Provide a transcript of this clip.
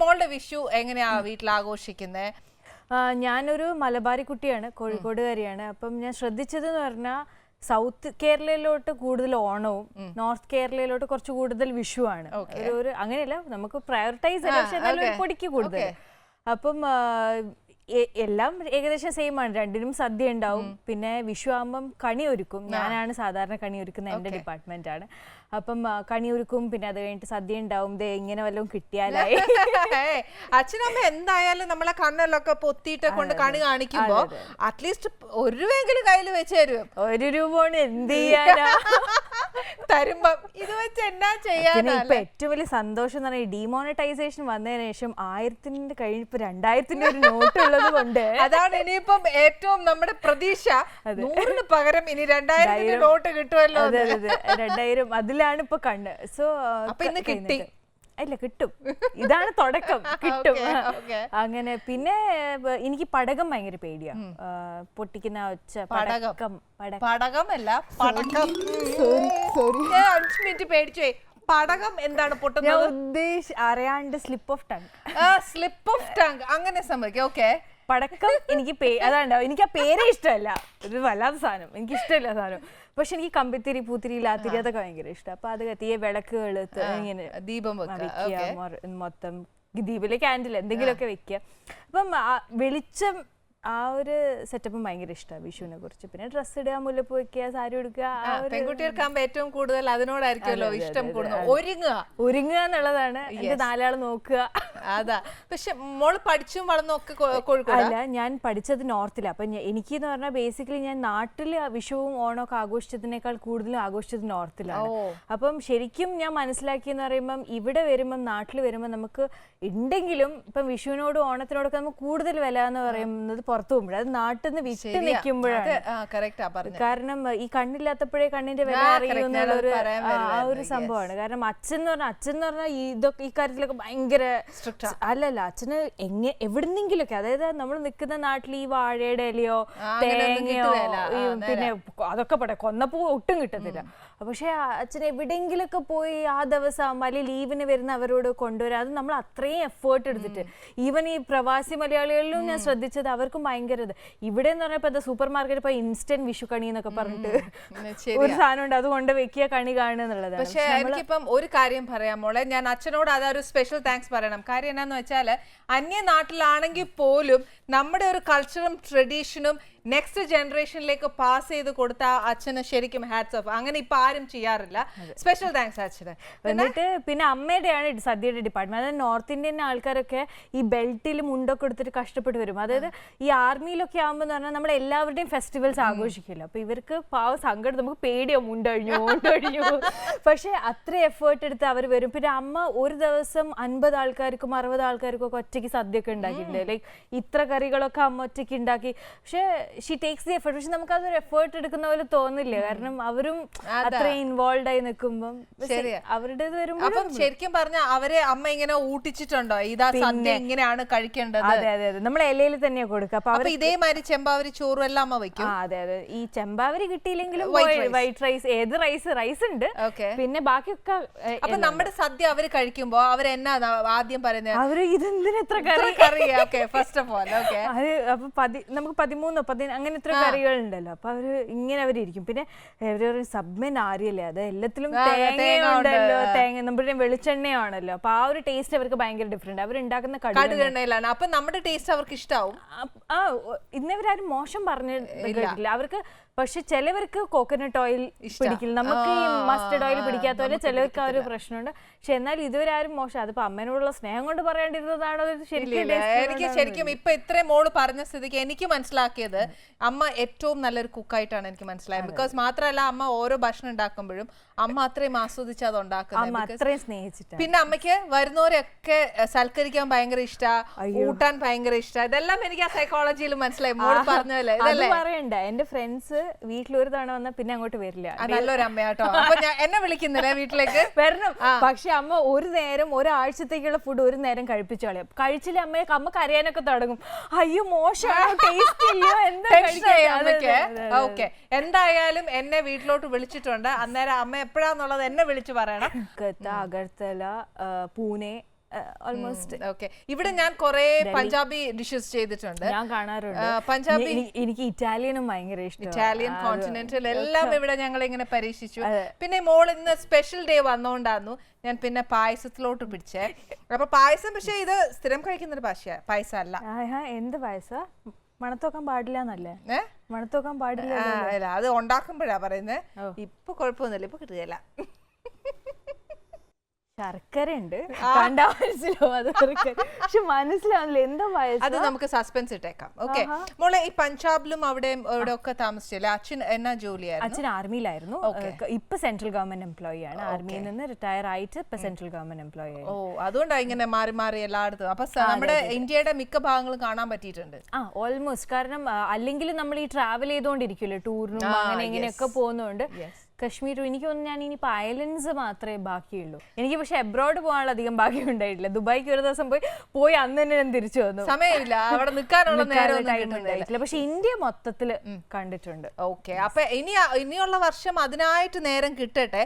മോളുടെ വിഷു എങ്ങനെയാ വീട്ടിൽ ആഘോഷിക്കുന്നത് ഞാനൊരു മലബാരി കുട്ടിയാണ് കോഴിക്കോടുകാരിയാണ്. അപ്പം ഞാൻ ശ്രദ്ധിച്ചത് എന്ന് പറഞ്ഞാൽ സൗത്ത് കേരളയിലോട്ട് കൂടുതൽ ഓണവും നോർത്ത് കേരളയിലോട്ട് കുറച്ച് കൂടുതൽ വിഷുവാണ്. ഒരു അങ്ങനെയല്ല നമുക്ക് പ്രയോറിറ്റൈസ് പക്ഷെ എന്നാലും ഒരു പൊടിക്ക് കൂടുതൽ. അപ്പം എല്ലാം ഏകദേശം സെയിം ആണ്. രണ്ടിനും സദ്യ ഉണ്ടാവും. പിന്നെ വിഷു ആകുമ്പം കണി ഒരുക്കും. ഞാനാണ് സാധാരണ കണി ഒരുക്കുന്ന എന്റെ ഡിപ്പാർട്ട്മെന്റ് ആണ്. അപ്പം കണി ഒരുക്കും. പിന്നെ അത് കഴിഞ്ഞിട്ട് സദ്യ ഉണ്ടാവും. ദേ ഇങ്ങനെ വല്ലതും കിട്ടിയാലായി. അച്ഛനമ്മ എന്തായാലും നമ്മളെ കണ്ണിലൊക്കെ പൊത്തിയിട്ട് കൊണ്ട് കണി കാണിക്കുമ്പോ അറ്റ്ലീസ്റ്റ് ഒരു രൂപയെങ്കിലും കയ്യിൽ വെച്ചു തരും. ഒരു രൂപ എന്ത് ചെയ്യാനാ? തരുമ്പം ഇത് വെച്ച് എന്നാ പിന്നെ ഇപ്പൊ ഏറ്റവും വലിയ സന്തോഷം എന്ന് പറഞ്ഞാൽ ഡിമോണിറ്റൈസേഷൻ വന്നതിന് ശേഷം ആയിരത്തിന്റെ കഴിഞ്ഞിപ്പോ രണ്ടായിരത്തിന്റെ ഒരു നോട്ട് ഉള്ളത് കൊണ്ട് അതാണ് ഇനിയിപ്പം ഏറ്റവും നമ്മുടെ പ്രതീക്ഷ. നൂറിന് പകരം ഇനി രണ്ടായിരത്തിന്റെ നോട്ട് കിട്ടുമല്ലോ അതെ അതെ അതെ. രണ്ടായിരം അതിലാണ് ഇപ്പൊ കണ്ണ്. സോ അപ്പൊ ഇന്ന് കിട്ടി. ഇല്ല കിട്ടും. ഇതാണ് തുടക്കം. കിട്ടും. അങ്ങനെ പിന്നെ എനിക്ക് പടകം ഭയങ്കര പേടിയാ. ആ, പൊട്ടിക്കുന്ന ഒച്ച പടകം. അല്ല പടകമല്ല പടക്കം അഞ്ച് മിനിറ്റ് പേടിച്ചേ. പടകം എന്താണ് പൊട്ടുന്നത്? അറിയാണ്ട് slip of tongue slip of tongue അങ്ങനെ സംഭവിക്കും. ഓക്കെ. പടക്കം എനിക്ക് പേ അതാണ്ടാവും എനിക്ക് ആ പേരെ ഇഷ്ടമല്ല. ഒരു വല്ലാത്ത സാധനം. എനിക്ക് ഇഷ്ടമില്ല സാധനം. പക്ഷെ എനിക്ക് കമ്പിത്തിരി പൂത്തിരി ലാത്തിരി അതൊക്കെ ഭയങ്കര ഇഷ്ടം. അപ്പൊ അത് കത്തിയ വിളക്കുകൾ ഇങ്ങനെ ദീപം മൊത്തം ദീപിലെ ക്യാൻഡിൽ എന്തെങ്കിലുമൊക്കെ വെക്കുക അപ്പം വെളിച്ചം ആ ഒരു സെറ്റപ്പും ഭയങ്കര ഇഷ്ടമാണ് വിഷുവിനെ കുറിച്ച്. പിന്നെ ഡ്രസ്സ് ഇടുക മുല്ലപ്പൂ വെക്കുക സാരി എടുക്കുക പെൺകുട്ടികൾക്കാകുമ്പോൾ ഏറ്റവും കൂടുതൽ അതിനോടായിരിക്കുമല്ലോ ഇഷ്ടം കൂടുന്നത്. ഒരുങ്ങുക. ഒരുങ്ങുക എന്നുള്ളതാണ്. എന്റെ നാലാൾ നോക്കുക. അതാ. പക്ഷെ മോൾ പഠിച്ചും വളർന്നും ഒക്കെ കോഴിക്കോട്? അല്ല ഞാൻ പഠിച്ചത് നോർത്തിൽ അപ്പൊ എനിക്ക് എന്ന് പറഞ്ഞാൽ ബേസിക്കലി ഞാൻ നാട്ടിൽ വിഷുവും ഓണമൊക്കെ ആഘോഷിച്ചതിനേക്കാൾ കൂടുതലും ആഘോഷിച്ചത് നോർത്തിലാണ്. അപ്പം ശരിക്കും ഞാൻ മനസ്സിലാക്കിയെന്ന് പറയുമ്പം ഇവിടെ വരുമ്പം നാട്ടിൽ വരുമ്പം നമുക്ക് ഉണ്ടെങ്കിലും ഇപ്പം വിഷുവിനോടും ഓണത്തിനോടൊക്കെ നമുക്ക് കൂടുതൽ വില എന്ന് പറയുന്നത് പുറത്തു പോകുമ്പോഴാണ് അത് നാട്ടിൽ നിന്ന് വിട്ട് നിൽക്കുമ്പോഴാണ്. കാരണം ഈ കണ്ണില്ലാത്തപ്പോഴേ കണ്ണിന്റെ വില അറിയുന്ന ആ, ഒരു സംഭവമാണ്. കാരണം അച്ഛൻ എന്ന് പറഞ്ഞാൽ അച്ഛൻ എന്ന് പറഞ്ഞാൽ ഇതൊക്കെ ഈ കാര്യത്തിലൊക്കെ ഭയങ്കര. അല്ലല്ല അച്ഛന് എങ്ങനെ എവിടുന്നെങ്കിലൊക്കെ അതായത് നമ്മൾ നിൽക്കുന്ന നാട്ടിൽ ഈ വാഴയുടെ ഇലയോ തേങ്ങയോ. പിന്നെ അതൊക്കെ പടേ കൊന്നപ്പൂ ഒട്ടും കിട്ടത്തില്ല പക്ഷെ അച്ഛൻ എവിടെയെങ്കിലൊക്കെ പോയി ആ ദിവസം അല്ലെങ്കിൽ ലീവിന് വരുന്ന അവരോട് കൊണ്ടുവരാം അത് നമ്മൾ അത്രയും എഫേർട്ട് എടുത്തിട്ട് ഈവൻ ഈ പ്രവാസി മലയാളികളിലും ഞാൻ ശ്രദ്ധിച്ചത് അവർക്കും ഭയങ്കര ഇത് ഇവിടെ എന്ന് പറഞ്ഞപ്പോ എന്താ സൂപ്പർ മാർക്കറ്റ് ഇപ്പൊ ഇൻസ്റ്റന്റ് വിഷു കണി എന്നൊക്കെ പറഞ്ഞിട്ട്. ഒരു സാധനം ഉണ്ട്. അതുകൊണ്ട് വെക്കിയ കണി കാണുക പക്ഷേ പക്ഷെ എനിക്കിപ്പം ഒരു കാര്യം പറയാം മോളെ. ഞാൻ അച്ഛനോട് അതൊരു സ്പെഷ്യൽ താങ്ക്സ് പറയണം. കാര്യം എന്നാന്ന് വെച്ചാൽ അന്യ നാട്ടിലാണെങ്കിൽ പോലും നമ്മുടെ ഒരു കൾച്ചറും ട്രഡീഷനും നെക്സ്റ്റ് ജനറേഷനിലേക്ക് പാസ് ചെയ്ത് കൊടുത്ത അച്ഛന് ശരിക്കും ഹാറ്റ്സ് ഓഫ് അങ്ങനെ ഇപ്പൊ ആരും ചെയ്യാറില്ല. സ്പെഷ്യൽ താങ്ക്സ് അച്ഛന്. എന്നിട്ട് പിന്നെ അമ്മയുടെയാണ് സദ്യയുടെ ഡിപ്പാർട്ട്മെന്റ് അതായത് നോർത്ത് ഇന്ത്യൻ ആൾക്കാരൊക്കെ ഈ ബെൽറ്റിൽ മുണ്ടൊക്കെ എടുത്തിട്ട് കഷ്ടപ്പെട്ട് വരും. അതായത് ഈ ആർമിയിലൊക്കെ ആകുമ്പോൾ എന്ന് പറഞ്ഞാൽ നമ്മൾ എല്ലാവരുടെയും ഫെസ്റ്റിവൽസ് ആഘോഷിക്കില്ല അപ്പൊ ഇവർക്ക് പാവ സങ്കടം നമുക്ക് പേടിയോ മുണ്ടഴിഞ്ഞു മുണ്ടഴിഞ്ഞു പക്ഷെ അത്ര എഫേർട്ട് എടുത്ത് അവർ വരും. പിന്നെ അമ്മ ഒരു ദിവസം അൻപത് ആൾക്കാർക്കും അറുപത് ആൾക്കാർക്കും ഒക്കെ ഒറ്റയ്ക്ക് സദ്യ ഒക്കെ ഉണ്ടാക്കിയിട്ടുണ്ട് ലൈക്ക് ഇത്ര കറികളൊക്കെ അമ്മ ഒറ്റയ്ക്ക് ഉണ്ടാക്കി. പക്ഷെ ഷീ ടേക്സ് ദി എഫേർട്ട് പക്ഷെ നമുക്ക് അതൊരു എഫേർട്ട് എടുക്കുന്ന പോലെ തോന്നില്ല. കാരണം അവരും അത്ര ഇൻവോൾവ് ആയി നിൽക്കുമ്പം. വരുമ്പോൾ അപ്പം ശരിക്കും പറഞ്ഞ അവരെ അമ്മ ഇങ്ങനെ ഊട്ടിച്ചിട്ടുണ്ടോ? ഇതാ സദ്യ ഇങ്ങനെയാണ് കഴിക്കേണ്ടത്. അതെ അതെ അതെ. നമ്മൾ ഇലയിൽ തന്നെയാ കൊടുക്കുക. അപ്പൊ അവർ ഇതേമാതിരി ചെമ്പാവരി ചോറും എല്ലാം അമ്മ വെക്കും അതെ അതെ. ഈ ചെമ്പാവരി കിട്ടിയില്ലെങ്കിലും. വൈറ്റ് റൈസ് ഏത് റൈസ് റൈസ് ഉണ്ട്. പിന്നെ ബാക്കിയൊക്കെ അപ്പൊ നമ്മുടെ സദ്യ അവർ കഴിക്കുമ്പോ അവരെന്നാ ആദ്യം പറയുന്നത് അവർ ഇതെന്തിനെത്ര കറി? കറി okay first of all okay അത് അപ്പൊ നമുക്ക് പതിമൂന്നോ പതി അങ്ങനെ ഇത്ര കറികളുണ്ടല്ലോ. അപ്പൊ അവർ ഇങ്ങനെ അവരിയ്ക്കും പിന്നെ ഒരു സബ്മെൻ ആര്യല്ലേ? അത് എല്ലാത്തിലും തേങ്ങ ഉണ്ടല്ലോ. തേങ്ങ നമ്മുടെ വെളിച്ചെണ്ണയാണല്ലോ. അപ്പൊ ആ ഒരു ടേസ്റ്റ് അവർക്ക് ഭയങ്കര ഡിഫറെന്റ് അവരുണ്ടാക്കുന്ന കടുക് കടുകെണ്ണയിലാണ് അപ്പൊ നമ്മുടെ ടേസ്റ്റ് അവർക്ക് ഇഷ്ടാവും. ആ- ഇന്നിവരാരും മോശം പറഞ്ഞു കേട്ടില്ല അവർക്ക് പക്ഷെ ചിലവർക്ക് കോക്കനട്ട് ഓയിൽ പിടിക്കില്ല. നമുക്ക് ഈ മസ്റ്റർഡ് ഓയിൽ പിടിക്കാത്ത പോലെ ചിലവർക്ക് ആ ഒരു പ്രശ്നമുണ്ട്. പക്ഷെ എന്നാൽ ഇതുവരെ ആരും മോശം. അതിപ്പോ അമ്മേനോടുള്ള സ്നേഹം കൊണ്ട് പറയേണ്ടിരുന്നതാണോ എനിക്ക് ശരിക്കും ഇപ്പൊ ഇത്രയും മോൾ പറഞ്ഞ സ്ഥിതിക്ക് എനിക്ക് മനസ്സിലാക്കിയത് അമ്മ ഏറ്റവും നല്ലൊരു കുക്കായിട്ടാണ് എനിക്ക് മനസ്സിലായത്. ബിക്കോസ് മാത്രമല്ല അമ്മ ഓരോ ഭക്ഷണം ഉണ്ടാക്കുമ്പോഴും അമ്മ അത്രയും ആസ്വദിച്ച് അത് ഉണ്ടാക്കുന്നത്. പിന്നെ അമ്മയ്ക്ക് വരുന്നവരെയൊക്കെ സൽക്കരിക്കാൻ ഭയങ്കര ഇഷ്ട. കൂട്ടാൻ ഭയങ്കര ഇഷ്ട. ഇതെല്ലാം എനിക്ക് ആ സൈക്കോളജിയിൽ മനസ്സിലായി. മോൾ പറഞ്ഞല്ലേ ഇതല്ലേ? പറയണ്ട. എന്റെ ഫ്രണ്ട്സ് വീട്ടിൽ ഒരു തവണ വന്നാൽ പിന്നെ അങ്ങോട്ട് വരില്ല. നല്ലൊരു അമ്മയാട്ടോ അപ്പൊ ഞാൻ എന്നെ വിളിക്കുന്നില്ലേ വീട്ടിലേക്ക്? വരണം. പക്ഷെ അമ്മ ഒരു നേരം ഒരാഴ്ചത്തേക്കുള്ള ഫുഡ് ഒരു നേരം കഴിപ്പിച്ചു കളയും. കഴിച്ചില്ല അമ്മയെ അമ്മ കരയാനൊക്കെ തുടങ്ങും. അയ്യോ മോശമാണോ? ടേസ്റ്റ് ഇല്ലയോ എന്താ. ഓക്കെ എന്തായാലും എന്നെ വീട്ടിലോട്ട് വിളിച്ചിട്ടുണ്ട്. അന്നേരം അമ്മ എപ്പോഴാന്നുള്ളത് എന്നെ വിളിച്ചു പറയണം. അഗർത്തല പൂനെ ഓൾമോസ്റ്റ് ഓക്കെ ഇവിടെ ഞാൻ കുറെ പഞ്ചാബി ഡിഷസ് ചെയ്തിട്ടുണ്ട്. ഞാൻ കാണാറുണ്ട്. പഞ്ചാബി എനിക്ക് ഇറ്റാലിയനും ഭയങ്കര ഇഷ്ടം ഇറ്റാലിയൻ കോണ്ടിനെന്റൽ എല്ലാം ഇവിടെ ഞങ്ങൾ ഇങ്ങനെ പരീക്ഷിച്ചു പിന്നെ മോൾ ഇന്ന് സ്പെഷ്യൽ ഡേ വന്നോണ്ടാന്നു ഞാൻ പിന്നെ പായസത്തിലോട്ട് പിടിച്ചേ. അപ്പൊ പായസം പക്ഷേ ഇത് സ്ഥിരം കഴിക്കുന്ന ഒരു ഭാഷ പായസം അല്ല എന്ത് പായസ? മണത്തോക്കാൻ പാടില്ല എന്നല്ലേ മണത്തോക്കാൻ പാടില്ല അത് ഉണ്ടാക്കുമ്പോഴാ പറയുന്നത് ഇപ്പൊ കുഴപ്പമൊന്നുമില്ല ഇപ്പൊ കിട്ടുകയില്ല. ശർക്കര ഉണ്ട് കണ്ടാ മനസ്സിലാവും അത് പക്ഷെ മനസ്സിലാവുന്നില്ല എന്താ വയസ്സ്. അത് നമുക്ക് സസ്പെൻസ് ഇട്ടേക്കാം. ഓക്കെ മോളെ ഈ പഞ്ചാബിലും അവിടെ ഇവിടെ ഒക്കെ താമസിച്ചില്ല? അച്ഛൻ എന്നാ ജോലിയായിരുന്നു അച്ഛൻ ആർമിയിലായിരുന്നു. ഇപ്പൊ സെൻട്രൽ ഗവൺമെന്റ് എംപ്ലോയി ആണ്. ആർമിയിൽ നിന്ന് റിട്ടയർ ആയിട്ട് ഇപ്പൊ സെൻട്രൽ ഗവൺമെന്റ് എംപ്ലോയി ആയി. ഓ അതുകൊണ്ടാണ് ഇങ്ങനെ മാറി മാറി എല്ലായിടത്തും. അപ്പൊ നമ്മുടെ ഇന്ത്യയുടെ മിക്ക ഭാഗങ്ങളും കാണാൻ പറ്റിയിട്ടുണ്ട്. ആ ഓൾമോസ്റ്റ് കാരണം അല്ലെങ്കിൽ നമ്മൾ ഈ ട്രാവൽ ചെയ്തുകൊണ്ടിരിക്കുമല്ലോ ടൂറിനും അങ്ങനെ ഇങ്ങനെയൊക്കെ പോകുന്നതുകൊണ്ട് കശ്മീർ എനിക്ക് തോന്നുന്നു ഞാൻ ഇനിയിപ്പോൾ ഐലൻഡ്സ് മാത്രമേ ബാക്കിയുള്ളൂ. എനിക്ക് പക്ഷെ എബ്രോഡ് പോകാനുള്ള അധികം ബാക്കി ഉണ്ടായിട്ടില്ല. ദുബായ്ക്ക് ഒരു ദിവസം പോയി പോയി അന്ന് തന്നെ ഞാൻ തിരിച്ചു വന്നു. സമയമില്ല. അവിടെ നിൽക്കാനുള്ള നേരം പക്ഷെ ഇന്ത്യ മൊത്തത്തിൽ കണ്ടിട്ടുണ്ട്. ഓക്കെ അപ്പൊ ഇനി ഇനിയുള്ള വർഷം അതിനായിട്ട് നേരം കിട്ടട്ടെ?